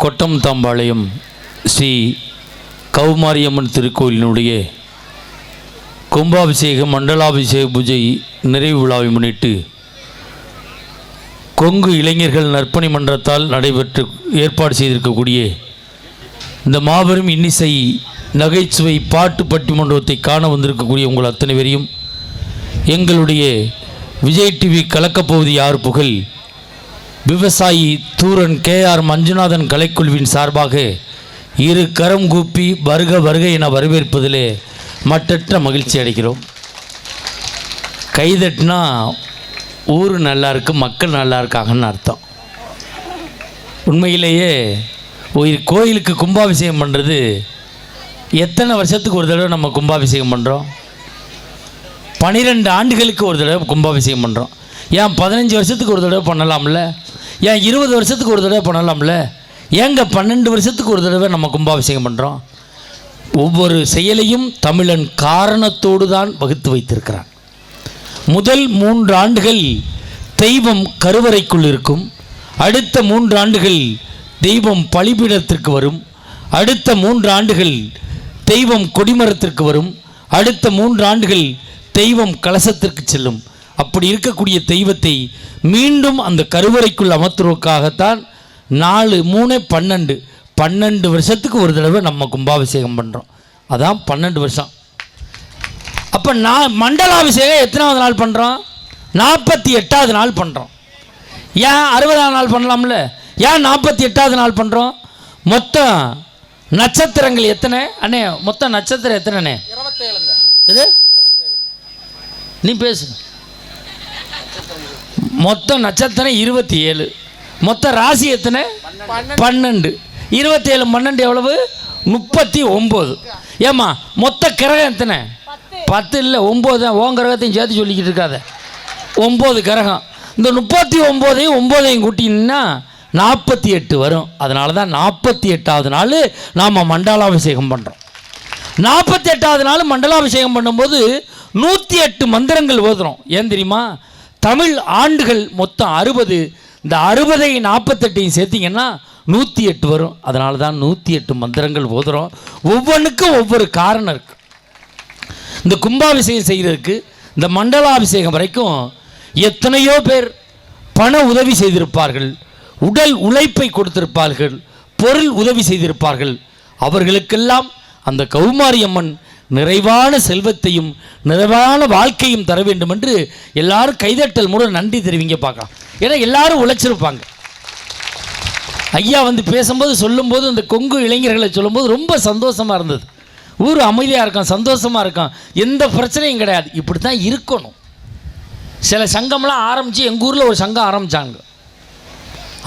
கொட்டம் தாம்பாளையம் ஸ்ரீ கௌமாரியம்மன் திருக்கோயிலினுடைய கும்பாபிஷேக மண்டலாபிஷேக பூஜை நிறைவு விழாவை முன்னிட்டு கொங்கு இளைஞர்கள் நற்பணி மன்றத்தால் நடைபெற்று ஏற்பாடு செய்திருக்கக்கூடிய இந்த மாபெரும் இன்னிசை நகைச்சுவை பாட்டு பட்டிமன்றத்தை காண வந்திருக்கக்கூடிய உங்கள் அத்தனை பேரையும் எங்களுடைய விஜய் டிவி கலக்கப்பகுதி யார் புகழ் விவசாயி தூரன் கே ஆர் மஞ்சுநாதன் கலைக்குழுவின் சார்பாக இரு கரம் கூப்பி வருக வருக என வரவேற்பதிலே மற்றற்ற மகிழ்ச்சி அடைகிறோம். கைதட்டினா ஊர் நல்லா இருக்கு மக்கள் நல்லா இருக்காங்கன்னு அர்த்தம். உண்மையிலேயே ஒரு கோயிலுக்கு கும்பாபிஷேகம் பண்ணுறது எத்தனை வருஷத்துக்கு ஒரு தடவை நம்ம கும்பாபிஷேகம் பண்ணுறோம் பன்னிரெண்டு ஆண்டுகளுக்கு ஒரு தடவை கும்பாபிஷேகம் பண்ணுறோம் ஏன் பதினஞ்சு வருஷத்துக்கு ஒரு தடவை பண்ணலாம்ல? ஏன் இருபது வருஷத்துக்கு ஒரு தடவை பண்ணலாம்ல? ஏங்க பன்னெண்டு வருஷத்துக்கு ஒரு தடவை நம்ம கும்பாபிஷேகம் பண்ணுறோம் ஒவ்வொரு செயலையும் தமிழன் காரணத்தோடு தான் வகுத்து வைத்திருக்கிறான். முதல் மூன்று ஆண்டுகள் தெய்வம் கருவறைக்குள் இருக்கும். அடுத்த மூன்று ஆண்டுகள் தெய்வம் பலிபீடத்திற்கு வரும். அடுத்த மூன்று ஆண்டுகள் தெய்வம் கொடிமரத்திற்கு வரும். அடுத்த மூன்று ஆண்டுகள் தெய்வம் கலசத்திற்கு செல்லும். அப்படி இருக்கக்கூடிய தெய்வத்தை மீண்டும் அந்த கருவறைக்குள் அமர்த்துவதற்காகத்தான் நாலு மூணு பன்னெண்டு. பன்னெண்டு வருஷத்துக்கு ஒரு தடவை நம்ம கும்பாபிஷேகம் பண்ணுறோம் அதான் பன்னெண்டு வருஷம். அப்போ நான் மண்டலாபிஷேகம் எத்தனாவது நாள் பண்ணுறோம் நாற்பத்தி எட்டாவது நாள் பண்ணுறோம் ஏன் அறுபதாம் நாள் பண்ணலாம்ல? ஏன் நாற்பத்தி எட்டாவது நாள் பண்ணுறோம் மொத்தம் நட்சத்திரங்கள் எத்தனை? அண்ணே மொத்தம் நட்சத்திரம் எத்தனைண்ணே? இது? நீ பேசு. மொத்தம் நட்சத்திரம் இருபத்தி ஏழு. மொத்த ராசி எத்தனை? பன்னெண்டு. இருபத்தேழு பன்னெண்டு எவ்வளவு? முப்பத்தி ஒம்பது. ஏம்மா மொத்த கிரகம் எத்தனை? பத்து. இல்லை ஒம்பது தான். கிரகத்தையும் சேர்த்து சொல்லிக்கிட்டு இருக்காத. ஒம்பது கிரகம். இந்த முப்பத்தி ஒம்போதையும் ஒம்போதையும் கூட்டிங்கன்னா நாற்பத்தி எட்டு வரும். அதனால தான் நாற்பத்தி எட்டாவது நாள் நாம் மண்டலாபிஷேகம் பண்ணுறோம் நாற்பத்தி எட்டாவது நாள் மண்டலாபிஷேகம் பண்ணும்போது நூற்றி எட்டு மந்திரங்கள் ஓதுறோம். ஏன் தெரியுமா? தமிழ் ஆண்டுகள் மொத்தம் அறுபது. இந்த அறுபதை நாற்பத்தெட்டையும் சேர்த்திங்கன்னா நூற்றி எட்டு வரும். அதனால தான் நூற்றி எட்டு மந்திரங்கள் ஓதுறோம். ஒவ்வொன்றுக்கும் ஒவ்வொரு காரணம் இருக்குது இந்த கும்பாபிஷேகம் செய்கிறதுக்கு இந்த மண்டலாபிஷேகம் வரைக்கும் எத்தனையோ பேர் பண உதவி செய்திருப்பார்கள். உடல் உழைப்பை கொடுத்திருப்பார்கள். பொருள் உதவி செய்திருப்பார்கள். அவர்களுக்கெல்லாம் அந்த கௌமாரியம்மன் நிறைவான செல்வத்தையும் நிறைவான வாழ்க்கையும் தர வேண்டும் என்று எல்லாரும் கைதட்டல் மூலம் நன்றி தெரிவிங்க பார்க்கலாம் ஏன்னா எல்லாரும் உழைச்சிருப்பாங்க. ஐயா வந்து பேசும்போது சொல்லும்போது இந்த கொங்கு இளைஞர்களை சொல்லும்போது ரொம்ப சந்தோஷமாக இருந்தது. ஊர் அமைதியாக இருக்கும் சந்தோஷமாக இருக்கும். எந்த பிரச்சனையும் கிடையாது. இப்படி தான் இருக்கணும். சில சங்கம்லாம் ஆரம்பித்து எங்கள் ஊரில் ஒரு சங்கம் ஆரம்பித்தாங்க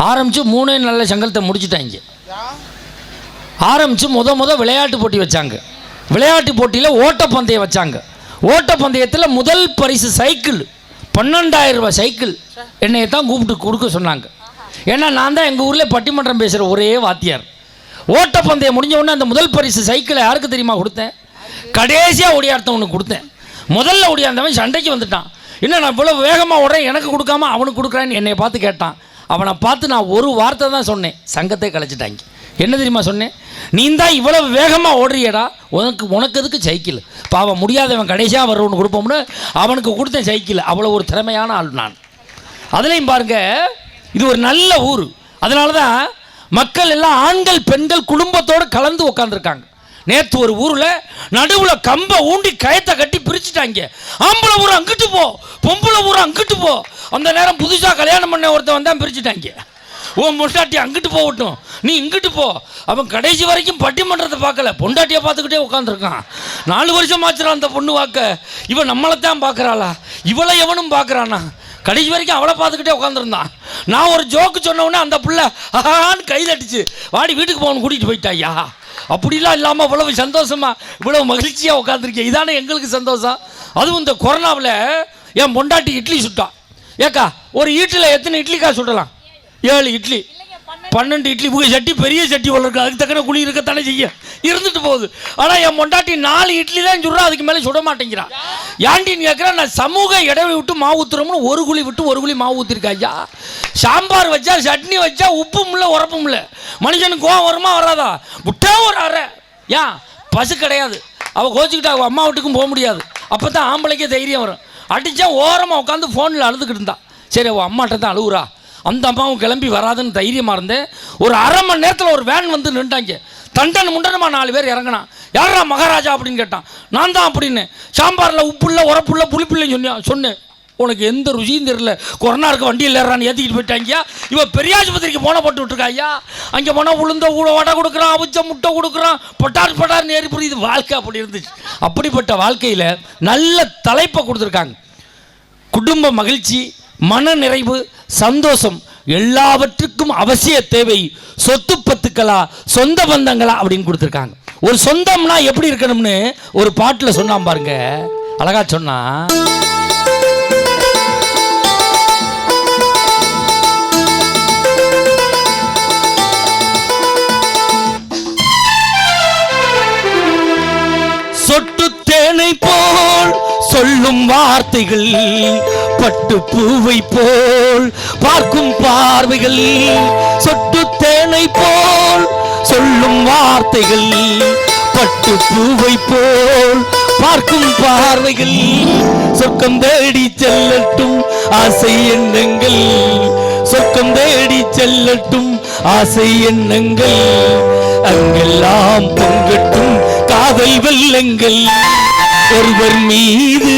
ஆரம்பித்து மூணே நல்ல சங்கத்தை முடிச்சுட்டாங்க. ஆரம்பித்து முத முத விளையாட்டு போட்டி வச்சாங்க. விளையாட்டு போட்டியில் ஓட்டப்பந்தயம் வச்சாங்க. ஓட்டப்பந்தயத்தில் முதல் பரிசு சைக்கிள் பன்னெண்டாயிரம் ரூபாய் சைக்கிள் என்னையை தான் கூப்பிட்டு கொடுக்க சொன்னாங்க. ஏன்னா நான் தான் எங்கள் ஊரில் பட்டிமன்றம் பேசுகிற ஒரே வாத்தியார். ஓட்டப்பந்தயம் முடிஞ்ச உடனே அந்த முதல் பரிசு சைக்கிளை யாருக்கு தெரியுமா கொடுத்தேன்? கடைசியாக ஒடியார்த்தவனுக்கு கொடுத்தேன். முதல்ல ஒடியார்ந்தவன் சண்டைக்கு வந்துட்டான். என்ன நான் இவ்வளோ வேகமாக ஓடுறேன் எனக்கு கொடுக்காம அவனுக்கு கொடுக்குறான்னு என்னை பார்த்து கேட்டான். அவனை பார்த்து நான் ஒரு வார்த்தை தான் சொன்னேன். சங்கத்தை கலைச்சிட்டாங்க. என்ன தெரியுமா சொன்னேன்? நீ தான் இவ்வளவு வேகமாக ஓடுறியடா. உனக்கு உனக்கு எதுக்கு சைக்கிள்? பாவம் முடியாதவன் கடைசியாக வர்றவனு கொடுப்போம்னு அவனுக்கு கொடுத்த சைக்கிள். அவ்வளோ ஒரு திறமையான ஆள் நான். அதுலேயும் பாருங்க இது ஒரு நல்ல ஊர். அதனால தான் மக்கள் எல்லாம் ஆண்கள் பெண்கள் குடும்பத்தோடு கலந்து உட்காந்துருக்காங்க நேற்று ஒரு ஊரில் நடுவில் கம்பை ஊண்டி கயத்தை கட்டி பிரிச்சுட்டாங்க. ஆம்பளை ஊரை அங்கிட்டு போ பொம்பளை ஊரை அங்கிட்டு போ. அந்த நேரம் புதுசாக கல்யாணம் பண்ண ஒருத்தன் வந்தான் பிரிச்சுட்டாங்க. உன் பொண்டாட்டி அங்கிட்டு போகட்டும் நீ இங்கிட்டு போ. அவன் கடைசி வரைக்கும் பட்டிமன்றத்தை பார்க்கல. பொண்டாட்டியை பார்த்துக்கிட்டே உட்காந்துருக்கான் நாலு வருஷம் ஆச்சுறான் அந்த பொண்ணு வாக்க இவன் நம்மளை தான் பார்க்குறாளா? இவளை எவனும் பார்க்குறானா? கடைசி வரைக்கும் அவளை பார்த்துக்கிட்டே உட்காந்துருந்தான் நான் ஒரு ஜோக்கு சொன்ன அந்த புள்ள ஆஹான்னு கைதட்டுச்சு வாடி வீட்டுக்கு போகணும் கூட்டிகிட்டு போயிட்டாயா அப்படிலாம் இல்லாமல் இவ்வளவு சந்தோஷமா இவ்வளவு மகிழ்ச்சியாக உட்காந்துருக்கேன் இதானே எங்களுக்கு சந்தோஷம். அதுவும் இந்த கொரோனாவில் என் பொண்டாட்டி இட்லி சுட்டான் ஏக்கா ஒரு ஈட்டில் எத்தனை இட்லிக்கா சுடலாம்? ஏழு இட்லி பன்னெண்டு இட்லி புகை சட்டி பெரிய சட்டி ஒன்று இருக்குது அதுக்கு தக்கன குழி இருக்கத்தானே செய்ய இருந்துட்டு போகுது. ஆனால் என் பொண்டாட்டி நாலு இட்லி தான் சுடுறா அதுக்கு மேலே சுட மாட்டேங்கிறான் ஏன்டின்னு கேட்குறேன் நான் சமூக இடைவெளி விட்டு மாவு ஊற்றுறோம்னு ஒரு குழி விட்டு ஒரு குழி மாவு ஊற்றிருக்கா ஐயா. சாம்பார் வச்சா சட்னி வச்சா உப்பும் இல்லை உரப்பும் இல்லை. மனுஷனுக்கு கோவம் வருமா வராதா? விட்டா ஒரு அரை. ஏன்? பசு கிடையாது. அவள் கோச்சிக்கிட்டு அவள் அம்மா வீட்டுக்கும் போக முடியாது. அப்போ தான் ஆம்பளைக்கே தைரியம் வரும். அடித்தா ஓரமாக உட்காந்து ஃபோனில் அழுதுகிட்டு இருந்தா. சரி அவள் அம்மாட்ட தான் அழுகுறா அந்த அம்மாவும் கிளம்பி வராதுன்னு தைரியமாக இருந்தேன். ஒரு அரை மணி நேரத்தில் ஒரு வேன் வந்து நின்றாங்க தண்டன் முண்டனமா நாலு பேர் இறங்கினான். யாரா மகாராஜா? அப்படின்னு கேட்டான். நான் தான் அப்படின்னு. சாம்பாரில் உப்புள்ள உரப்புள்ள புளிப்புள்ளன்னு சொன்னேன். சொன்னேன். உனக்கு எந்த ருசியும் தெரியல. கொரோனா இருக்க வண்டியில் ஏறான்னு ஏற்றிக்கிட்டு போயிட்டாங்க இவன் பெரிய ஆஸ்பத்திரிக்கு போன போட்டு விட்டுருக்கா ஐயா அங்கே போனால் உளுந்த ஊட வடை கொடுக்குறான் அவிச்ச முட்டை கொடுக்குறான் பட்டார் பொட்டார் நேரி புரியுது. வாழ்க்கை அப்படி இருந்துச்சு. அப்படிப்பட்ட வாழ்க்கையில் நல்ல தலைப்பை கொடுத்துருக்காங்க. குடும்ப மகிழ்ச்சி மன நிறைவு சந்தோஷம் எல்லாவற்றுக்கும் அவசிய தேவை. சொத்து பத்துக்களா சொந்த பந்தங்களா அப்படின்னு கொடுத்துருக்காங்க. ஒரு சொந்தம்னா எப்படி இருக்கணும்னு ஒரு பாட்டில் சொன்னான் பாருங்க. அழகா சொன்னா சொல்லும் வார்த்தைகள் பட்டு பூவை போல் பார்க்கும் பார்வைகள் சொட்டு தேனை போல் சொல்லும் வார்த்தைகள் பட்டு பூவை போல் பார்க்கும் பார்வைகள். சொர்க்கம் தேடி செல்லட்டும் ஆசை எண்ணங்கள் சொர்க்கம் தேடி செல்லட்டும் ஆசை எண்ணங்கள். அங்கெல்லாம் பொங்கட்டும் காதல் வெள்ளங்கள். ஒருவர் மீது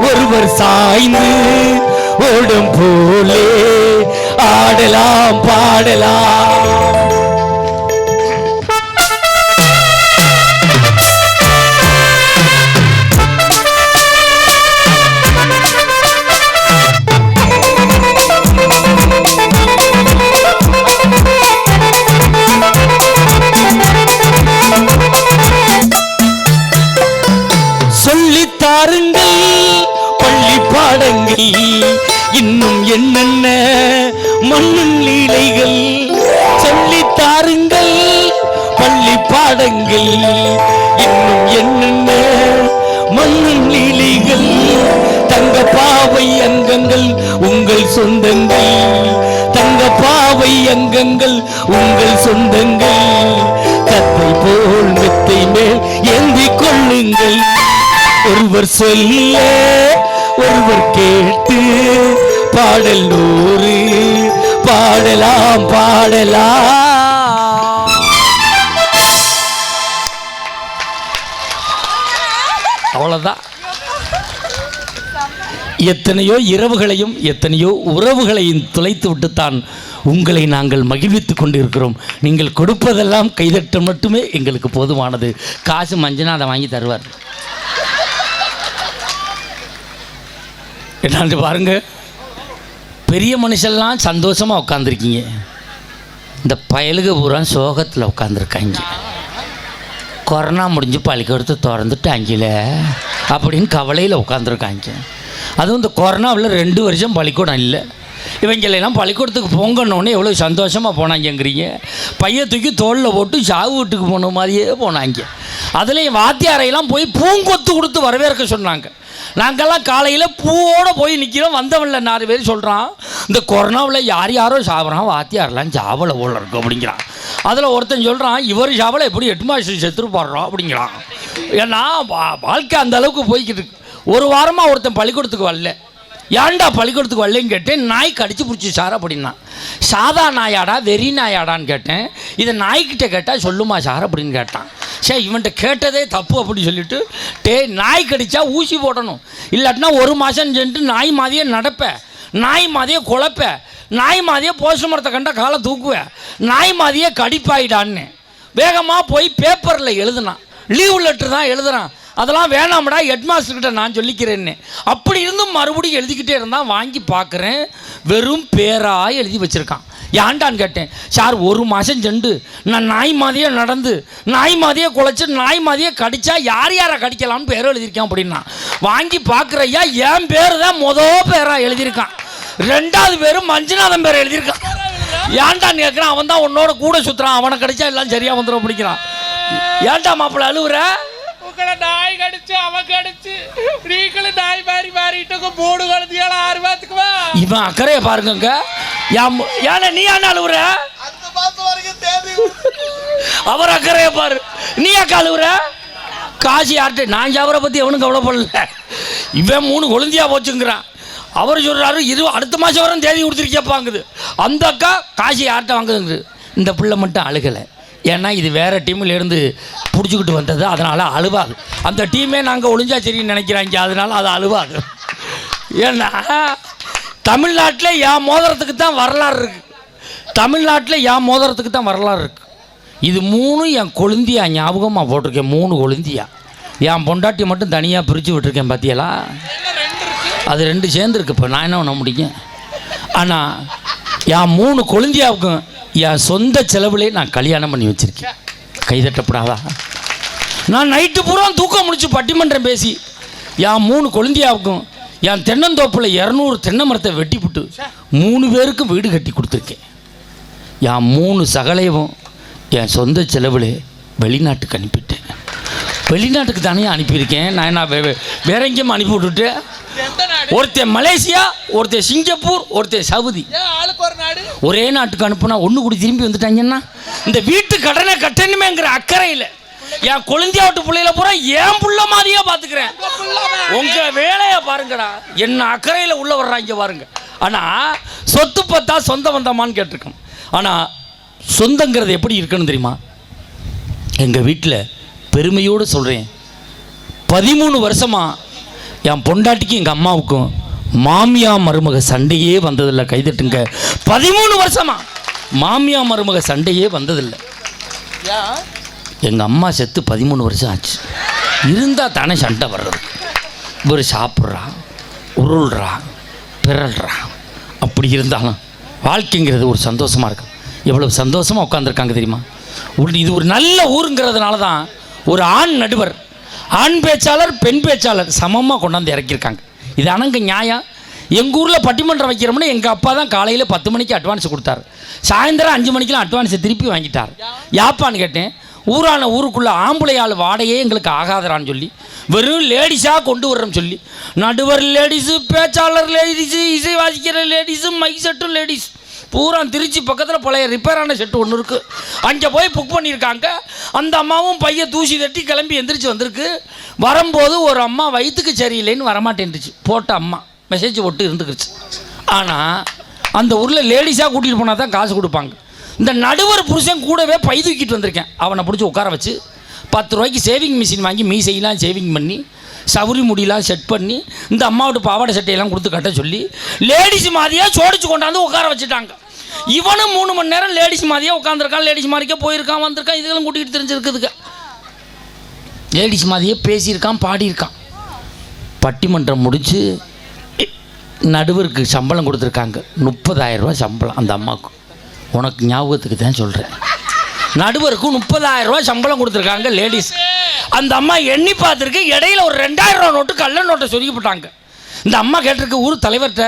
ஒருவர் சாய்ந்து ஓடும் போலே ஆடலாம் பாடலாம். இன்னும் என்னென்ன? மண்ணின் லீலைகள் சொல்லித் தாருங்கள் பள்ளி பாடங்கள். இன்னும் என்னென்ன? மண்ணின் லீலைகள் தங்க பாவை அங்கங்கள் உங்கள் சொந்தங்கள். தங்க பாவை அங்கங்கள் உங்கள் சொந்தங்கள். கத்தை போல் மெத்தை மேல் ஏந்திக் கொள்ளுங்கள். ஒருவர் சொல்ல ஒருவர் கேட்டு பாடல் நூறு பாடலாம் பாடலாம். அவ்வளோதான் எத்தனையோ இரவுகளையும் எத்தனையோ உறவுகளையும் துளைத்து விட்டுத்தான் உங்களை நாங்கள் மகிழ்வித்துக் கொண்டிருக்கிறோம். நீங்கள் கொடுப்பதெல்லாம் கைதட்ட மட்டுமே எங்களுக்கு போதுமானது. காசு மஞ்சனா அதை வாங்கி தருவார். என்னான்னு பாருங்க. பெரிய மனுஷெல்லாம் சந்தோஷமாக உட்காந்துருக்கீங்க இந்த பயலுக பூரா சோகத்தில் உட்காந்துருக்காங்க கொரோனா முடிஞ்சு பள்ளிக்கூடத்தை திறந்துட்டாங்கல அப்படின்னு கவலையில் உட்காந்துருக்காங்க அதுவும் இந்த கொரோனாவில் ரெண்டு வருஷம் பள்ளிக்கூடம் இல்லை. இவங்களெல்லாம் பள்ளிக்கூடத்துக்கு போங்கன்னொடனே எவ்வளோ சந்தோஷமாக போனாங்கங்கிறீங்க. பைய தூக்கி தோளில் போட்டு சாவு வீட்டுக்கு போன மாதிரியே போனாங்க. அதுலேயும் வாத்தியாரையெல்லாம் போய் பூங்கொத்து கொடுத்து வரவேற்க சொன்னாங்க. நாங்கெல்லாம் காலையில் பூவோடு போய் நிற்கிறோம் வந்தவன்ல நாலு பேர் சொல்கிறான் இந்த கொரோனாவில் யார் யாரோ சாப்பிட்றான் வாத்தியாரெல்லாம் சாவலை போல இருக்கும் அப்படிங்கிறான். அதில் ஒருத்தன் சொல்கிறான் இவர் சாவலை எப்படி எட்டு மாதம் செத்துரு போடுறோம் அப்படிங்கிறான். ஏன்னா வா- வாழ்க்கை அந்த அளவுக்கு போய்கிட்டு இருக்கு. ஒரு வாரமாக ஒருத்தன் பள்ளிக்கூடத்துக்கு வரல. ஏன்டா பள்ளிக்கூடத்துக்கு வரலன்னு கேட்டேன். நாய் கடிச்சு பிடிச்சி சார் அப்படின்னா. சாதா நாயாடா வெறி நாயாடான்னு கேட்டேன். இதை நாய்க்கிட்ட கேட்டால் சொல்லுமா சார் அப்படின்னு கேட்டான். சரி இவன்கிட்ட கேட்டதே தப்பு அப்படின்னு சொல்லிட்டு டே நாய் கடிச்சா ஊசி போடணும். இல்லாட்டினா ஒரு மாதம் சென்று நாய் மாதிரியே நடப்ப. நாய் மாதிரியே குழப்ப. நாய் மாதிரியே போஸ்ட் மரத்தை கண்டா காலை தூக்குவேன் நாய் மாதிரியே கடிப்பாயிடான்னு. வேகமாக போய் பேப்பரில் எழுதுனான். லீவ் லெட்டர் தான் எழுதுறான். அதெல்லாம் வேணாம்டா ஹெட்மாஸ்டர் கிட்ட நான் சொல்லிக்கிறேன்னு. அப்படி இருந்தும் மறுபடியும் எழுதிக்கிட்டே இருந்தான் வாங்கி பார்க்குறேன் வெறும் பேராக எழுதி வச்சிருக்கான். ஏன்டான்னு கேட்டேன். சார் ஒரு மாதம் செண்டு. நான் நாய் மாதிரியே நடந்து நாய் மாதிரியே குலைச்சி நாய் மாதிரியே கடிச்சா யார் யாரை கடிக்கலாம்னு பேர் எழுதியிருக்கேன் அப்படின்னா. வாங்கி பார்க்குறையா என் பேர் தான் மொதல் பேராக எழுதியிருக்கான். ரெண்டாவது பேர் மஞ்சுநாதன் பேர் எழுதியிருக்கான். ஏன்டான்னு கேட்குறான் அவன் தான் உன்னோட கூட சுற்றுறான் அவனை கிடைச்சா எல்லாம் சரியாக வந்துடும் பிடிக்கிறான் ஏன்டா மாப்பிள்ள அழுவுற? உங்களை நாய் கடிச்சு அவன் கடிச்சு நீங்களும் நாய் மாறி மாறிட்டு மூணு குழந்தையால ஆறு மாத்துக்குவா இவன் அக்கறையை பாருங்கங்க ஏன் ஏன்னா நீ ஏன்டா அழுவுற அந்த மாசம் வரைக்கும் தேதி அவர் அக்கறையை பாரு நீ அக்கா அழுவுற காசி யார்கிட்ட நான் ஜாவரை பற்றி எவனும் கவலைப்படல இவன் மூணு கொழுந்தியா போச்சுங்கிறான் அவர் சொல்கிறாரு இது அடுத்த மாதம் வரும் தேதி கொடுத்துருக்கப்பாங்குது அந்த அக்கா காசி யார்கிட்ட வாங்குதுங்குது இந்த பிள்ளை மட்டும் அழுகலை ஏன்னா இது வேறு டீமில் இருந்து பிடிச்சிக்கிட்டு வந்தது அதனால் அழுவாது. அந்த டீமே நாங்கள் ஒளிஞ்சா சரின்னு நினைக்கிறாங்க அதனால் அது அழுவாது. ஏன்னா தமிழ்நாட்டில் என் மோதிரத்துக்கு தான் வரலாறு இருக்குது தமிழ்நாட்டில் என் மோதிரத்துக்கு தான் வரலாறு இருக்குது இது மூணும் என் கொழுந்தியா ஞாபகமாக போட்டிருக்கேன் மூணு கொழுந்தியா. என் பொண்டாட்டி மட்டும் தனியாக பிரித்து விட்டுருக்கேன் பார்த்தியலா அது ரெண்டு சேர்ந்துருக்கு இப்போ நான் என்ன பண்ண முடியும்? ஆனால் என் மூணு கொழுந்தியாவுக்கும் என் சொந்த செலவுலே நான் கல்யாணம் பண்ணி வச்சுருக்கேன். கைதட்டப்படாதா? நான் நைட்டு பூரா தூக்கம் முடிச்சு பட்டிமன்றம் பேசி என் மூணு குழந்தையாவுக்கும் என் தென்னந்தோப்பில் இரநூறு தென்னை மரத்தை வெட்டிப்புட்டு மூணு பேருக்கும் வீடு கட்டி கொடுத்துருக்கேன். என் மூணு சகலையும் என் சொந்த செலவில் வெளிநாட்டுக்கு அனுப்பிட்டேன். வெளிநாட்டுக்கு தானே அனுப்பியிருக்கேன். நான் என்ன வேற எங்கேயும் அனுப்பி விட்டுட்டு ஒருத்தன் மலேசியா ஒருத்தன் சிங்கப்பூர் ஒருத்தன் சவுதி. ஒரு நாடு? ஒரே நாட்டுக்கு அனுப்புனா ஒன்று கூடி திரும்பி வந்துட்டாங்கன்னா இந்த வீட்டு கடனை கட்டணுமேங்கிற அக்கறையில் என் குழந்தைய விட்டு பிள்ளையில பூரா என் புள்ள மாதிரியே பார்த்துக்கிறேன் உங்க வேலையை பாருங்கடா. என்ன அக்கறையில் உள்ள வர்றாங்க பாருங்க. ஆனா சொத்து பத்தா சொந்த வந்தமான்னு கேட்டிருக்கோம் ஆனா சொந்தங்கிறது எப்படி இருக்குன்னு தெரியுமா? எங்கள் வீட்டில் பெருமையோடு சொல்கிறேன் பதிமூணு வருஷமாக என் பொண்டாட்டிக்கும் எங்கள் அம்மாவுக்கும் மாமியா மருமக சண்டையே வந்ததில்லை கைதட்டுங்க. பதிமூணு வருஷமா மாமியா மருமக சண்டையே வந்ததில்லை. எங்கள் அம்மா செத்து பதிமூணு வருஷம் ஆச்சு. இருந்தால் தானே சண்டை வர்றது. இவர் சாப்பிட்றா உருள்றான் பிறல்றான் அப்படி இருந்தாலும் வாழ்க்கைங்கிறது ஒரு சந்தோஷமாக இருக்கும். எவ்வளவு சந்தோஷமாக உட்காந்துருக்காங்க தெரியுமா? இது ஒரு நல்ல ஊருங்கிறதுனால தான் ஒரு ஆண் நடுவர் ஆண் பேச்சாளர் பெண் பேச்சாளர் சமமாக கொண்டாந்து இறக்கியிருக்காங்க. இது அனங்க நியாயம். எங்கள் ஊரில் பட்டிமன்றம் வைக்கிறோம்னா எங்கள் அப்பா தான் காலையில் பத்து மணிக்கு அட்வான்ஸ் கொடுத்தாரு. சாயந்தரம் அஞ்சு மணிக்கெலாம் அட்வான்ஸை திருப்பி வாங்கிட்டார். யாப்பான்னு கேட்டேன் ஊரான ஊருக்குள்ளே ஆம்பளை ஆள் வாடையே எங்களுக்கு ஆகாதரான்னு சொல்லி வெறும் லேடிஸாக கொண்டு வர்றோம் சொல்லி நடுவர் லேடிஸு பேச்சாளர் லேடிஸு இசை வாசிக்கிற லேடிஸு மைக் செட்டும் லேடிஸ் பூரா திருச்சி பக்கத்தில் பழைய ரிப்பேரான செட்டு ஒன்று இருக்குது அங்கே போய் புக் பண்ணியிருக்காங்க. அந்த அம்மாவும் பையன் தூசி தட்டி கிளம்பி எந்திரிச்சு வந்திருக்கு. வரும்போது ஒரு அம்மா வயிற்றுக்கு சரியில்லைன்னு வரமாட்டேன்ருச்சு போட்ட அம்மா. மெசேஜ் போட்டு இருந்துக்கிடுச்சு ஆனால் அந்த ஊரில் லேடிஸாக கூட்டிகிட்டு போனால் தான் காசு கொடுப்பாங்க. இந்த நடுவர் புருஷன் கூடவே பை தூக்கிட்டு வந்திருக்கேன். அவனை பிடிச்சி உட்கார வச்சு பத்து ரூபாய்க்கு சேவிங் மிஷின் வாங்கி மீசையெல்லாம் சேவிங் பண்ணி சவுரி முடியெல்லாம் செட் பண்ணி இந்த அம்மாவோட பாவாடை சட்டையெல்லாம் கொடுத்து கட்ட சொல்லி லேடிஸ் மாதிரியாக சோடிச்சு கொண்டாந்து உட்கார வச்சுட்டாங்க. இவனும் மூணு மணி நேரம் லேடிஸ் மாதிரியே உட்காந்துருக்கான் லேடிஸ் மாதிரிக்கே போயிருக்கான் வந்திருக்கான் இதுகளும் கூட்டிகிட்டு தெரிஞ்சிருக்குதுங்க. லேடிஸ் மாதிரியே பேசியிருக்கான் பாடியிருக்கான். பட்டிமன்றம் முடித்து நடுவருக்கு சம்பளம் கொடுத்துருக்காங்க. முப்பதாயிரம் ரூபாய் சம்பளம் அந்த அம்மாவுக்கு. உனக்கு ஞாபகத்துக்கு தான் சொல்கிறேன் நடுவருக்கு முப்பதாயிரம் ரூபாய் சம்பளம் கொடுத்துருக்காங்க லேடிஸ். அந்த அம்மா எண்ணி பார்த்துருக்கு இடையில ஒரு ரெண்டாயிரம் ரூபா நோட்டு கள்ள நோட்டை சொருகி போட்டாங்க. இந்த அம்மா கேட்டிருக்கு ஊர் தலைவர்கிட்ட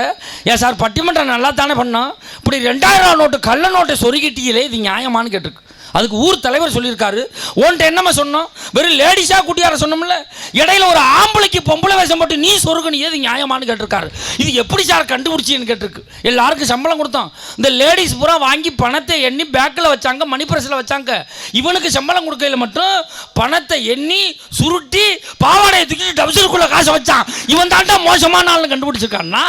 ஏன் சார் பட்டிமன்றம் நல்லா தானே பண்ணோம்? இப்படி ரெண்டாயிரம் ரூபா நோட்டு கள்ள நோட்டை சொருகிட்டீங்களே இது நியாயமான்னு கேட்டிருக்கு. அதுக்கு ஊர் தலைவர் சொல்லியிருக்காரு. உன்ட்ட என்னம்மா சொன்னோம்? வெறும் லேடிஸாக குட்டியார சொன்னோம்ல? இடையில ஒரு ஆம்பளைக்கு பொம்பளை வேஷம் போட்டு நீ சொருகணும் ஏது நியாயமானு கேட்டிருக்காரு. இது எப்படி சார் கண்டுபிடிச்சின்னு கேட்டிருக்கு. எல்லாருக்கும் சம்பளம் கொடுத்தோம். இந்த லேடிஸ் பூரா வாங்கி பணத்தை எண்ணி பேக்கில் வச்சாங்க மணிப்பரசில் வச்சாங்க. இவனுக்கு சம்பளம் கொடுக்கல மட்டும் பணத்தை எண்ணி சுருட்டி பாவாடையை தூக்கிட்டு டவுசருக்குள்ள காசை வச்சான். இவன் தாண்டா மோசமான ஆள்னு கண்டுபிடிச்சிருக்கான்னா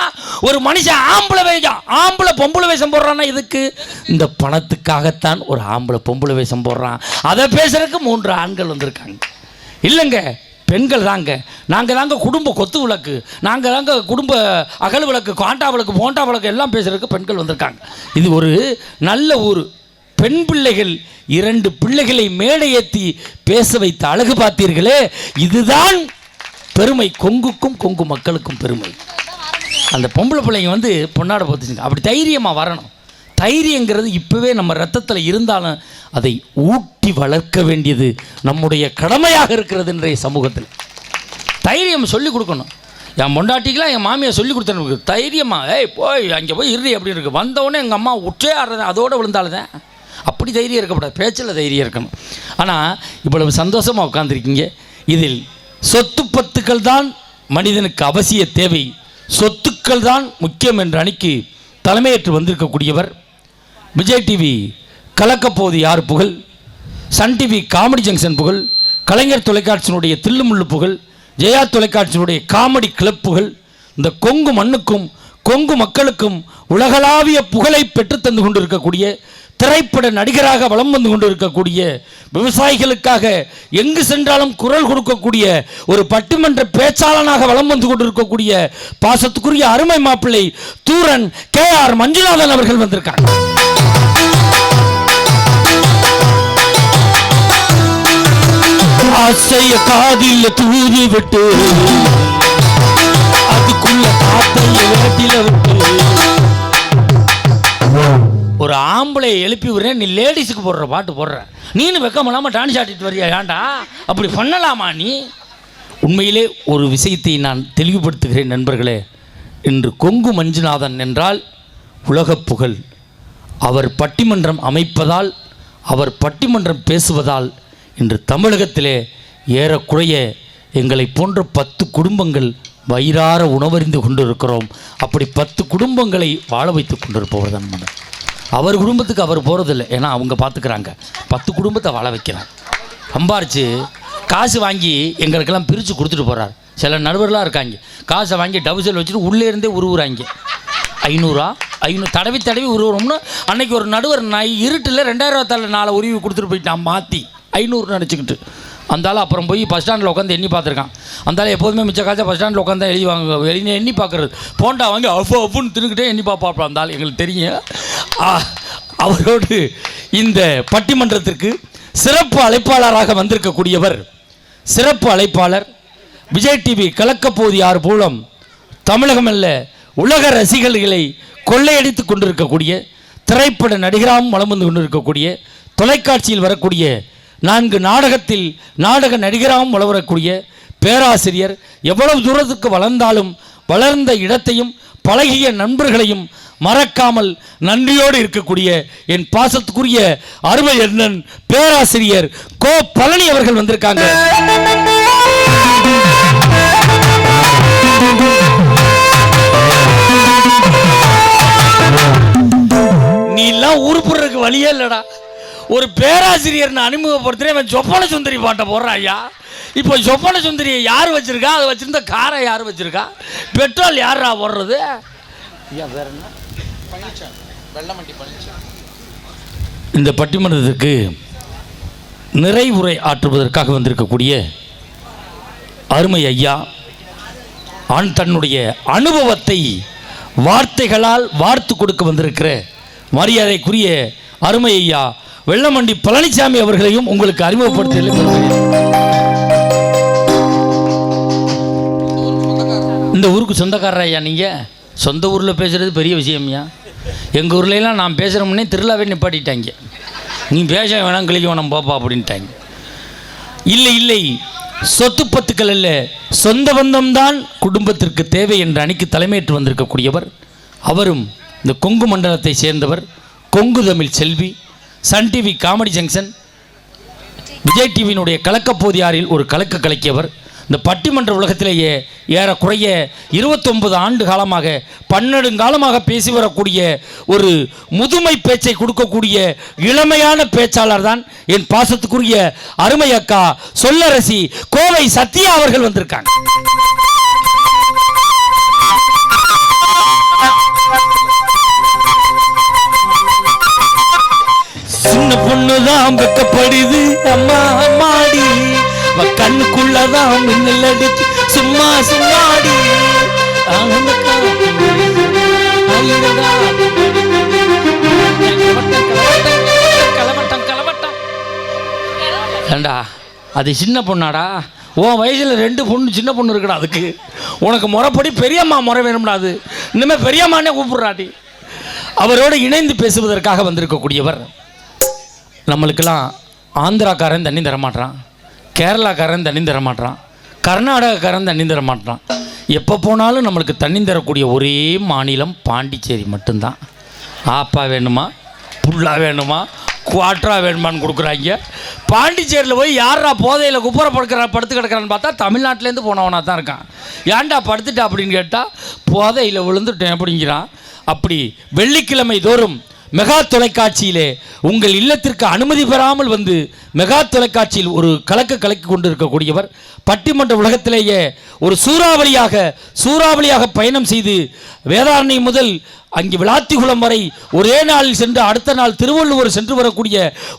ஒரு மனுஷன் ஆம்பளை வேஷம் ஆம்பளை பொம்பளை வேஷம் போடுறான்னா இதுக்கு இந்த பணத்துக்காகத்தான் ஒரு ஆம்பளை பொம்பளை வேஷம் போடுறான். அதை பேசுறதுக்கு மூன்று ஆண்கள் வந்திருக்காங்க. இல்லைங்க பெண்கள் தாங்க. நாங்கள் தாங்க குடும்ப கொத்து விளக்கு நாங்கள் தாங்க குடும்ப அகல் விளக்கு காண்டா விளக்கு போண்டா விளக்கு எல்லாம் பேசுறதுக்கு பெண்கள் வந்திருக்காங்க. இது ஒரு நல்ல ஊர். பெண் பிள்ளைகள் இரண்டு பிள்ளைகளை மேடையேற்றி ஏற்றி பேச வைத்த அழகு பார்த்தீர்களே இதுதான் பெருமை. கொங்குக்கும் கொங்கு மக்களுக்கும் பெருமை. அந்த பொம்பளை பிள்ளைங்க வந்து பொன்னாட போத்துச்சுங்க. அப்படி தைரியமாக வரணும். தைரியங்கிறது இப்போவே நம்ம ரத்தத்தில் இருந்தாலும் அதை ஊட்டி வளர்க்க வேண்டியது நம்முடைய கடமையாக இருக்கிறது இன்றைய சமூகத்தில். தைரியம் சொல்லிக் கொடுக்கணும். என் பொண்டாட்டிக்கெலாம் என் மாமியை சொல்லி கொடுத்தேன் தைரியமாக ஏய் போய் அங்கே போய் இரு அப்படி இருக்கு. வந்தவொடனே எங்கள் அம்மா உற்றே ஆடுறேன் அதோடு விழுந்தாளுதான் அப்படி தைரியம் இருக்கக்கூடாது. பேச்சில் தைரியம் இருக்கணும். ஆனால் இவ்வளவு சந்தோஷமாக உட்காந்துருக்கீங்க இதில் சொத்து பத்துக்கள் தான் மனிதனுக்கு அவசிய தேவை. சொத்துக்கள் தான் முக்கியம் என்ற அணிக்கு தலைமையேற்று வந்திருக்கக்கூடியவர் விஜய் டிவி கலக்கப்போது யார் புகழ்? சன் டிவி காமெடி ஜங்ஷன் புகழ் கலைஞர் தொலைக்காட்சியினுடைய தில்லுமுள்ளு புகழ் ஜெயா தொலைக்காட்சியினுடைய காமெடி கிளப் புகழ் இந்த கொங்கு மண்ணுக்கும் கொங்கு மக்களுக்கும் உலகளாவிய புகழை பெற்றுத்தந்து கொண்டிருக்கக்கூடிய திரைப்பட நடிகராக வலம் வந்து கொண்டிருக்கக்கூடிய விவசாயிகளுக்காக எங்கு சென்றாலும் குரல் கொடுக்கக்கூடிய ஒரு பட்டிமன்ற பேச்சாளனாக வலம் வந்து கொண்டிருக்கக்கூடிய பாசத்துக்குரிய அருமை மாப்பிள்ளை தூரன் கே ஆர் மஞ்சுநாதன் அவர்கள் வந்திருக்காங்க ஆசைய காதில் தூதி விட்டு அதுக்குள்ள காத்தைய வேட்டில விட்டு. ஒரு ஆம்பளை எழுப்பி விடுறேன் நீ லேடிஸுக்கு போடுற பாட்டு போடுற. நீனு வெக்கம் இல்லாமல் டான்ஸ் ஆடிட்டு வரியா ஏன்டா? அப்படி பண்ணலாமா நீ? உண்மையிலே ஒரு விஷயத்தை நான் தெளிவுபடுத்துகிறேன் நண்பர்களே. இன்று கொங்கு மஞ்சுநாதன் என்றால் உலகப் புகழ். அவர் பட்டிமன்றம் அமைப்பதால் அவர் பட்டிமன்றம் பேசுவதால் இன்று தமிழகத்திலே ஏறக்குறைய எங்களை போன்ற பத்து குடும்பங்கள் வயிறார உணவறிந்து கொண்டிருக்கிறோம். அப்படி பத்து குடும்பங்களை வாழ வைத்து கொண்டிருப்பவர் தான் மன்னர் அவர் குடும்பத்துக்கு அவர் போகிறதில்ல ஏன்னா அவங்க பார்த்துக்கிறாங்க பத்து குடும்பத்தை வாழ வைக்கிறார் சம்பாரித்து காசு வாங்கி எங்களுக்கெல்லாம் பிரித்து கொடுத்துட்டு போகிறார் சில நடுவர்களாக இருக்காங்க. காசை வாங்கி டவுசல் வச்சுட்டு உள்ளே இருந்தே உருவுறாங்க. ஐநூறுரூவா ஐநூறு தடவி தடவி உருவுறோம்னு அன்னைக்கு ஒரு நடுவர் நான் இருட்டில் ரெண்டாயிரம் ரூபாத்தால நாலு உருவி கொடுத்துட்டு போயிட்டான் மாற்றி ஐநூறு நினச்சிக்கிட்டு அந்தால அப்புறம் போய் பஸ் ஸ்டாண்டில் உட்காந்து எண்ணி பார்த்துருக்கான். அந்தால எப்போதுமே மிச்ச காய்ச்சா பஸ் ஸ்டாண்டில் உட்காந்து எழுதி வாங்க எழுதி எண்ணி பார்க்குறது. போண்டா வாங்கி அஃபு அஃபுன்னு தின்னுக்கிட்டே எண்ணி பார்ப்பாப்பா அந்தால் எங்களுக்கு தெரியும். அவரோடு இந்த பட்டிமன்றத்திற்கு சிறப்பு அழைப்பாளராக வந்திருக்கக்கூடியவர் சிறப்பு அழைப்பாளர் விஜய் டிவி கலக்கப்போது யார் மூலம் தமிழகம் அல்ல உலக ரசிகர்களை கொள்ளையடித்து கொண்டிருக்கக்கூடிய திரைப்பட நடிகராகவும் வளம் வந்து கொண்டிருக்கக்கூடிய தொலைக்காட்சியில் வரக்கூடிய நான்கு நாடகத்தில் நாடக நடிகராகவும் வளரக்கூடிய பேராசிரியர் எவ்வளவு தூரத்துக்கு வளர்ந்தாலும் வளர்ந்த இடத்தையும் பழகிய நண்பர்களையும் மறக்காமல் நன்றியோடு இருக்கக்கூடிய என் பாசத்துக்குரிய அருமை அண்ணன் பேராசிரியர் கோ பழனி அவர்கள் வந்திருக்காங்க. நீ எல்லாம் உருப்புறதுக்கு வழியே இல்லடா. ஒரு பேராசிரியர் நான் அறிமுகப்படுத்துறேன் அவன் சொப்பன சுந்தரி பாட்டை போடுறான் ஐயா. இப்போ சொப்பன சுந்தரியை யார் வச்சிருக்கா? அதை வச்சிருந்த காரை யார் வச்சிருக்கா? பெட்ரோல் யாரா போடுறது? ஐயா வேற என்ன? இந்த பட்டிமன்றத்திற்கு நிறைவுரை ஆற்றுவதற்காக வந்திருக்கக்கூடிய அருமை ஐயா ஆண் தன்னுடைய அனுபவத்தை வார்த்தைகளால் வார்த்து கொடுக்க வந்திருக்கிற மரியாதைக்குரிய அருமை ஐயா வெள்ளமண்டி பழனிசாமி அவர்களையும் உங்களுக்கு அறிமுகப்படுத்த இந்த ஊருக்கு சொந்தக்காரர் ஐயா நீங்கள் சொந்த ஊரில் பேசுகிறது பெரிய விஷயம்யா எங்கள் ஊர்லலாம் நான் பேசுகிறோம்னே திருவிழாவே நிப்பாட்டிட்டாங்க. நீ பேச வேணாம் கிளிக்க வேணாம் போப்பா அப்படின்ட்டாங்க. இல்லை இல்லை. சொத்து பத்துக்கள் அல்ல. சொந்த பந்தம்தான் குடும்பத்திற்கு தேவை என்ற அணிக்கு தலைமையேற்று வந்திருக்கக்கூடியவர். அவரும் இந்த கொங்கு மண்டலத்தை சேர்ந்தவர். Kongu Tamil Selvi. Sun TV comedy junction Vijay டிவியினுடைய கலக்கப்போதியாரில் ஒரு கலக்க கலக்கியவர். இந்த பட்டிமன்ற உலகத்திலேயே ஏறக்குறைய இருபத்தொன்பது ஆண்டு காலமாக பன்னெடுங்காலமாக பேசி வரக்கூடிய ஒரு முதுமை பேச்சை கொடுக்கக்கூடிய இளமையான பேச்சாளர் தான் என் பாசத்துக்குரிய அருமை அக்கா சொல்லரசி கோவை சத்யா அவர்கள் வந்திருக்காங்க. கண்ணு பொண்ணுதான் வெக்கப்படுது. அம்மா அம்மாடி. அவ கண்ணுக்குள்ளதான் மின்னல் அடிச்சு சும்மா சும்மாடி. ஏண்டா அது சின்ன பொண்ணாடா? உன் வயசில் ரெண்டு பொண்ணு சின்ன பொண்ணு இருக்குடா அதுக்கு. உனக்கு முறைப்படி பெரியம்மா முறை வேணும்டா அது. இனிமேல் பெரியம்மானே கூப்பிடுறாடி. அவரோடு இணைந்து பேசுவதற்காக வந்திருக்கக்கூடியவர் நம்மளுக்கெல்லாம் ஆந்திராக்காரன் தண்ணி தரமாட்டான் கேரளாக்காரன் தண்ணி தரமாட்டான் கர்நாடகக்காரன் தண்ணி தரமாட்டான் எப்போ போனாலும் நம்மளுக்கு தண்ணி தரக்கூடிய ஒரே மாநிலம் பாண்டிச்சேரி மட்டும்தான். ஆப்பா வேணுமா? புல்லா வேணுமா? குவாட்ரா வேணுமான்னு கொடுக்குறாங்க. பாண்டிச்சேரியில் போய் யாரா போதையில் குப்புற படுக்கிற படுத்து கிடக்கிறான்னு பார்த்தா தமிழ்நாட்டிலேருந்து போனவனாக தான் இருக்கான். ஏன்டா படுத்துட்டா அப்படின்னு கேட்டால் போதையில் விழுந்துட்டேன் அப்படிங்கிறான். அப்படி வெள்ளிக்கிழமை தோறும் மெகா தொலைக்காட்சியிலே உங்கள் இல்லத்திற்கு அனுமதி பெறாமல் வந்து மெகா தொலைக்காட்சியில் ஒரு கலக்க கலக்கி கொண்டு இருக்கக்கூடியவர் பட்டிமன்ற உலகத்திலேயே ஒரு சூறாவளியாக சூறாவளியாக பயணம் செய்து வேதாரணை முதல் அங்கே விளாத்திகுளம் வரை ஒரே நாளில் சென்று அடுத்த நாள் திருவள்ளுவர் சென்று வரக்கூடிய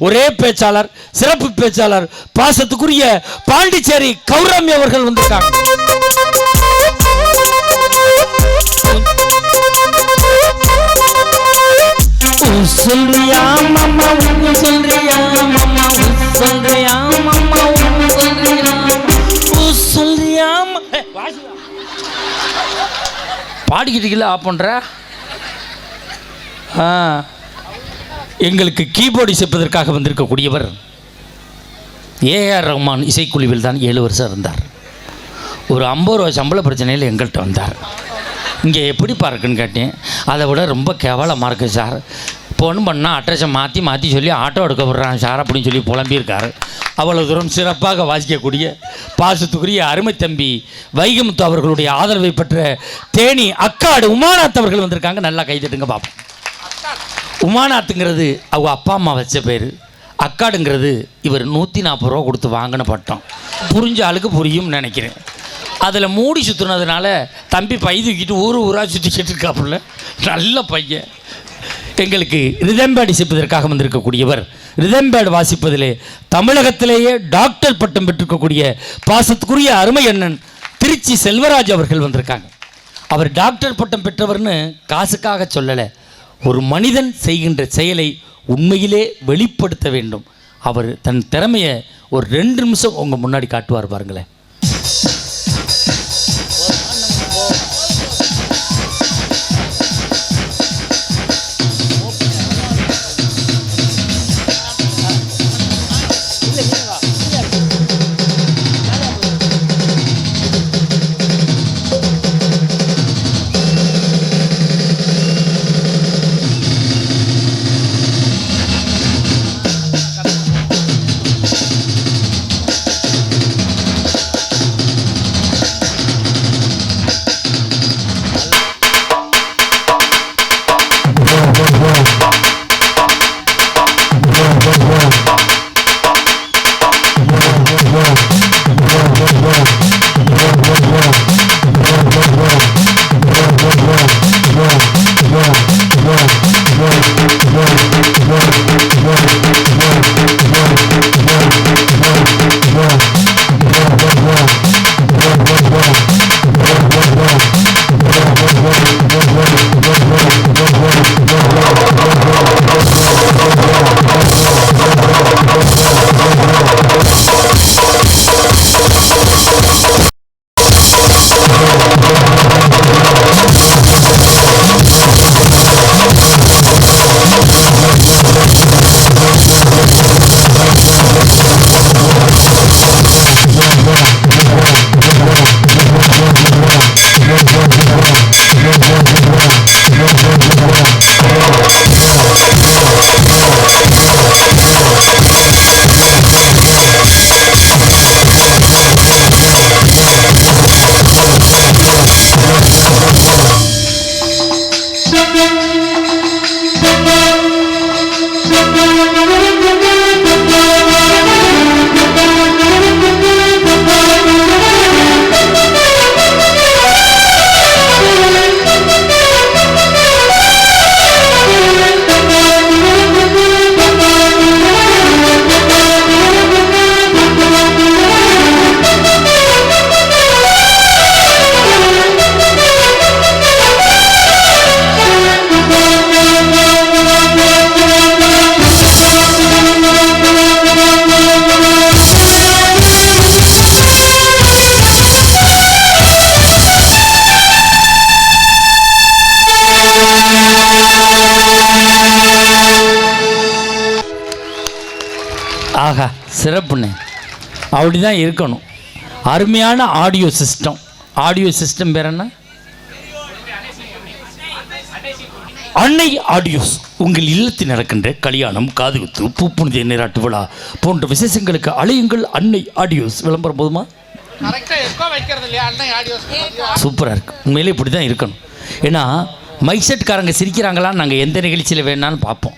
ஒரே பேச்சாளர் சிறப்பு பேச்சாளர் பாசத்துக்குரிய பாண்டிச்சேரி கௌரமி அவர்கள் வந்திருக்காங்க. பாடிக்கிட்டீங்களா ஆஃப் பண்ணுற எங்களுக்கு கீபோர்டு இசைப்பதற்காக வந்திருக்கக்கூடியவர் ஏஆர் ரஹ்மான் இசைக்குழுவில் தான் ஏழு வருஷம் இருந்தார். ஒரு ஐம்பது ரூபா சம்பள பிரச்சனையில் எங்கள்கிட்ட வந்தார். இங்கே எப்படி பார்க்குன்னு கேட்டேன். அதை விட ரொம்ப கேவலமாக இருக்குது சார். ஃபோன் பண்ணால் அட்ரஸை மாற்றி மாற்றி சொல்லி ஆட்டோ எடுக்க விடுறான் சார் அப்படின்னு சொல்லி புலம்பியிருக்காரு. அவ்வளோ தூரம் சிறப்பாக வாசிக்கக்கூடிய பாசத்துக்குரிய அருமை தம்பி வைகமுத்து அவர்களுடைய ஆதரவை பெற்ற தேனி அக்காடு உமாநாத் அவர்கள் வந்திருக்காங்க. நல்லா கைதட்டுங்க பார்ப்போம் உமாநாத்துங்கிறது அவங்க அப்பா அம்மா வச்ச பேர். அக்காடுங்கிறது இவர் நூற்றி நாற்பது ரூபா கொடுத்து வாங்கின பட்டம். புரிஞ்ச ஆளுக்கு புரியும்னு நினைக்கிறேன். அதில் மூடி சுற்றுனதுனால தம்பி பை தூக்கிட்டு ஊர் ஊராக சுற்றிக்கிட்டு இருக்காப்புல. நல்ல பையன். எங்களுக்கு ரிதம்பேடு இசைப்பதற்காக வந்திருக்கக்கூடியவர். ரிதம்பேடு வாசிப்பதிலே தமிழகத்திலேயே டாக்டர் பட்டம் பெற்றிருக்கக்கூடிய பாசத்துக்குரிய அருமை அண்ணன் திருச்சி செல்வராஜ் அவர்கள் வந்திருக்காங்க. அவர் டாக்டர் பட்டம் பெற்றவர்னு காசுக்காக சொல்லலை. ஒரு மனிதன் செய்கின்ற செயலை உண்மையிலே வெளிப்படுத்த வேண்டும். அவர் தன் திறமையை ஒரு ரெண்டு நிமிஷம் உங்கள் முன்னாடி காட்டுவார் பாருங்களேன். அப்படி தான் இருக்கணும். அருமையான ஆடியோ சிஸ்டம் ஆடியோ சிஸ்டம் பேர் என்ன? அன்னை ஆடியோஸ் உங்கள் இல்லத்தில் நடக்கின்ற கல்யாணம் காதுகுத்து பூப்புனித நீராட்டு விழா போன்ற விசேஷங்களுக்கு அழையுங்கள் அன்னை ஆடியோஸ் விளம்பரம் போதுமா? சூப்பராக இருக்கு. உண்மையிலே இப்படி தான் இருக்கணும். ஏன்னா மைக் செட்காரங்க சிரிக்கிறாங்களா நாங்கள் எந்த நிகழ்ச்சியில் வேணாலும் பார்ப்போம்.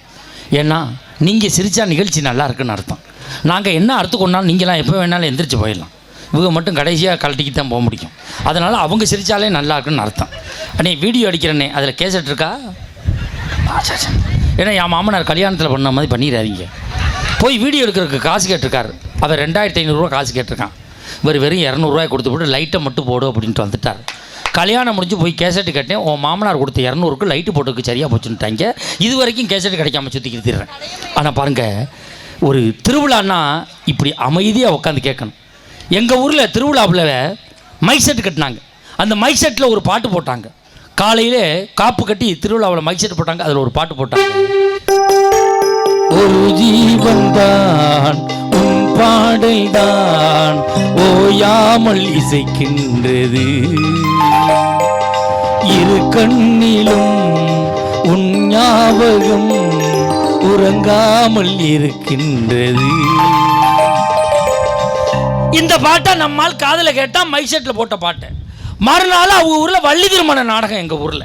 ஏன்னா நீங்கள் சிரித்தா நிகழ்ச்சி நல்லா இருக்குன்னு அர்த்தம். நாங்கள் என்ன அர்த்தம் கொண்டாலும் நீங்களாம் எப்போ வேணாலும் எந்திரிச்சு போயிடலாம். இவங்க மட்டும் கடைசியாக கழட்டிக்கு தான் போக முடியும். அதனால் அவங்க சிரித்தாலே நல்லா இருக்குன்னு அர்த்தம். அண்ணே வீடியோ அடிக்கிறேனே. அதில் கேசட் இருக்கா? ஆச்சா சரி, ஏன்னா என் மாமனார் கல்யாணத்தில் பண்ண மாதிரி பண்ணிடாதீங்க. போய் வீடியோ எடுக்கிறதுக்கு காசு கேட்டிருக்காரு. அவர் ரெண்டாயிரத்தி ஐநூறுரூவா காசு கேட்டிருக்கான். இவர் வெறும் இரநூறுவாய் கொடுத்து போட்டு லைட்டை மட்டும் போடு அப்படின்ட்டு வந்துட்டார். கல்யாணம் முடிஞ்சு போய் கேசட்டு கேட்டேன் உன் மாமனார் கொடுத்த இரநூறுக்கு லைட்டு போட்டுக்கு சரியாக போச்சுன்ட்டாங்க இது வரைக்கும் கேசட்டு கிடைக்காம சுற்றி திருறேன். ஆனால் பாருங்கள் ஒரு திருவிழான்னா இப்படி அமைதியாக உட்காந்து கேட்கணும். எங்கள் ஊரில் திருவிழாவில் மைக் செட் கட்டினாங்க. அந்த மைக் செட்டில் ஒரு பாட்டு போட்டாங்க. காலையிலே காப்பு கட்டி திருவிழாவில் மைக் செட் போட்டாங்க அதில் ஒரு பாட்டு போட்டாங்க. ஒரு ஜீவன் உன் பாடல் தான் ஓயாமல் இசைக்கின்றது. இரு கண்ணிலும் உன் ஞாபகம் உறங்காமல் இருக்கின்றது. இந்த பாட்டை நம்மால் காதல கேட்டா மைக் செட்ல போட்ட பாட்டு. மறுநாள் அவங்க ஊர்ல வள்ளி திருமண நாடகம் எங்க ஊர்ல.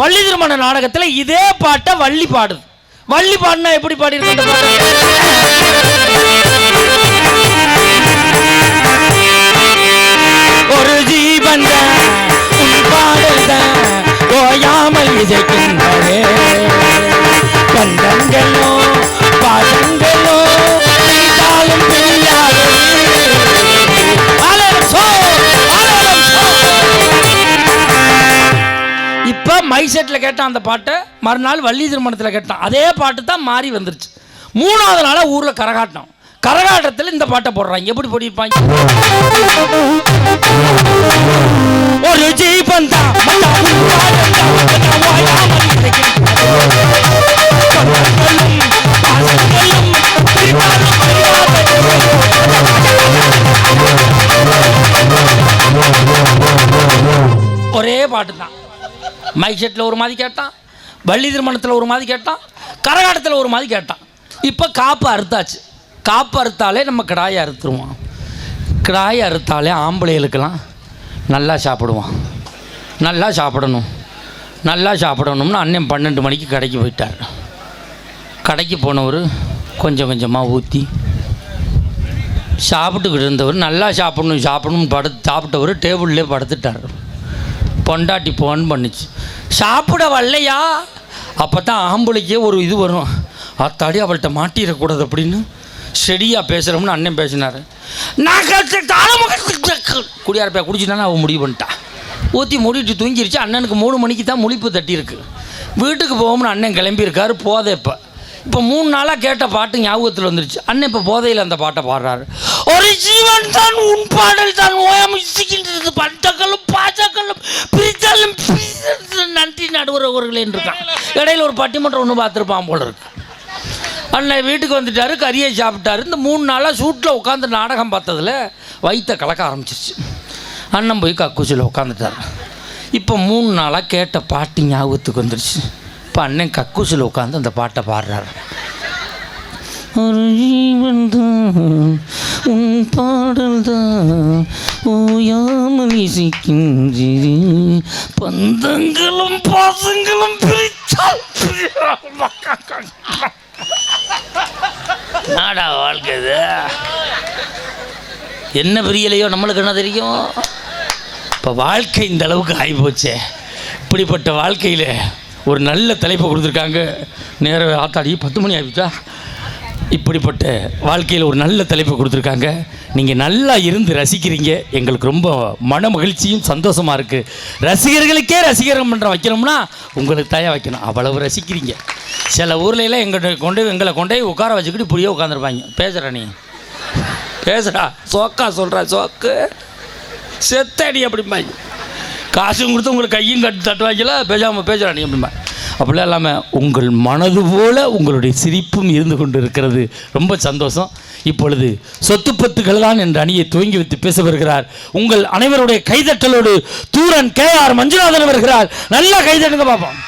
வள்ளி திருமண நாடகத்துல இதே பாட்டை வள்ளி பாடுது. வள்ளி பாடினா எப்படி பாடியிருக்கு இந்த பாட்டு? ஒரு ஜீவன் தான் பாடல் ஓயாமல் இசைக்கின்றதே பாதங்களோ பிரியாது. இப்ப மை கேட்டான் அந்த பாட்டை மறுநாள் வள்ளி திருமணத்தில் கேட்டான். அதே பாட்டு தான் மாறி வந்துருச்சு. மூணாவது நாளா ஊர்ல கரகாட்டம். கரகாட்டத்தில் இந்த பாட்டை போடுறாங்க. எப்படி போடிப்பாங்க ஒரு ஜீவன் மைக் செட்டில் ஒரு மாதிரி கேட்டான் வள்ளி திருமணத்தில் ஒரு மாதிரி கேட்டான் கரகாட்டத்தில் ஒரு மாதிரி கேட்டான். இப்போ காப்பு அறுத்தாச்சு. காப்பு அறுத்தாலே நம்ம கிடாயை அறுத்துருவோம். கிடாயை அறுத்தாலே ஆம்பளைகளுக்கெல்லாம் நல்லா சாப்பிடுவான். நல்லா சாப்பிடணும். நல்லா சாப்பிடணும்னு அண்ணன் பன்னெண்டு மணிக்கு கடைக்கு போயிட்டார். கடைக்கு போனவர் கொஞ்சம் கொஞ்சமாக ஊற்றி சாப்பிட்டுக்கிட்டு இருந்தவர் நல்லா சாப்பிடணும் சாப்பிடணும்னு படுத்து சாப்பிட்டவர் டேபிள்லேயே படுத்துட்டார். பொண்டாட்டி ஃபோன் பண்ணுச்சு. சாப்பிட வரலையா? அப்போ தான் ஆம்பளைக்கே ஒரு இது வரும். அத்தாடி அவள்கிட்ட மாட்டிடக்கூடாது அப்படின்னு செடியாக பேசுகிறோம்னு அண்ணன் பேசினார். நான் குடியாரப்பா குடிச்சுட்டான்னு அவன் முடிவு பண்ணிட்டா. ஊற்றி மூடிட்டு தூங்கிருச்சு. அண்ணனுக்கு மூணு மணிக்கு தான் முழிப்பு தட்டியிருக்கு. வீட்டுக்கு போகும்னு அண்ணன் கிளம்பியிருக்காரு போதை இப்போ. இப்போ மூணு நாளாக கேட்ட பாட்டு ஞாபகத்தில் வந்துருச்சு. அண்ணன் இப்போ போதையில் அந்த பாட்டை பாடுறாரு. ஜீவன் தான் உன் பாடல் தான். ஓயாம இசைக்கின்றது பட்டக்களும் பாஜகளும் பிரித்தாலும் பிரித்தாலும் நன்றி நடுவரவர்களேன்னு இருக்கான் இடையில ஒரு பட்டிமன்றம் ஒன்று பார்த்துருப்பான் போல இருக்கு. அண்ணன் வீட்டுக்கு வந்துட்டாரு கறியை சாப்பிட்டாரு. இந்த மூணு நாளாக சூட்டில் உட்காந்து நாடகம் பார்த்ததுல வயிற்ற கலக்க ஆரம்பிச்சிருச்சு. அண்ணன் போய் கக்கூசியில் உட்காந்துட்டார் இப்போ மூணு நாளாக கேட்ட பாட்டு ஞாபகத்துக்கு வந்துருச்சு. இப்போ அண்ணன் கக்கூசியில் உட்காந்து அந்த பாட்டை பாடுறாரு. ஒரு ஜீவன் தான் உன் பாடல் தான் ஓயாமல் இசைக்கின்றது பந்தங்களும் பாசங்களும் பிரித்தால் நாடா வாழ்க்கை என்ன பிரியலையோ நம்மளுக்கு என்ன தெரியும்? இப்போ வாழ்க்கை இந்த அளவுக்கு ஆகிப்போச்சே. இப்படிப்பட்ட வாழ்க்கையில் ஒரு நல்ல தலைப்பை கொடுத்துருக்காங்க. நேர ஆத்தாடி பத்து மணி ஆகிப்போச்சா? இப்படிப்பட்ட வாழ்க்கையில் ஒரு நல்ல தலைப்பு கொடுத்துருக்காங்க. நீங்கள் நல்லா இருந்து ரசிக்கிறீங்க. எங்களுக்கு ரொம்ப மன மகிழ்ச்சியும் சந்தோஷமாக இருக்குது ரசிகர்களுக்கே ரசிகரம் பண்ணுற வைக்கணும்னா உங்களுக்கு தயா வைக்கணும். அவ்வளவு ரசிக்கிறீங்க. சில ஊர்ல எல்லாம் எங்கிட்ட கொண்டு போய் எங்களை கொண்டு போய் உட்கார வச்சுக்கிட்டு இப்படியே உட்காந்துருப்பாங்க பேசுகிற நீ. பேசுடா. சோக்கா சொல்கிற சோக்கு. செத்தடி அப்படிம்பாங்க. காசும் கொடுத்து உங்களுக்கு கையும் கட்டு தட்டுவாங்களா? பேசாமல் பேசுகிறா நீ அப்படிம்பா. அப்படிலாம் இல்லாமல் உங்கள் மனது போல உங்களுடைய சிரிப்பும் இருந்து கொண்டு இருக்கிறது ரொம்ப சந்தோஷம். இப்பொழுது சொத்து பத்துக்கள் தான் என்ற அணியை துவங்கி வைத்து பேச வருகிறார். உங்கள் அனைவருடைய கைதட்டலோடு தூரன் கே ஆர் மஞ்சுநாதன் வருகிறார். நல்லா கைதட்டுங்க பார்ப்போம்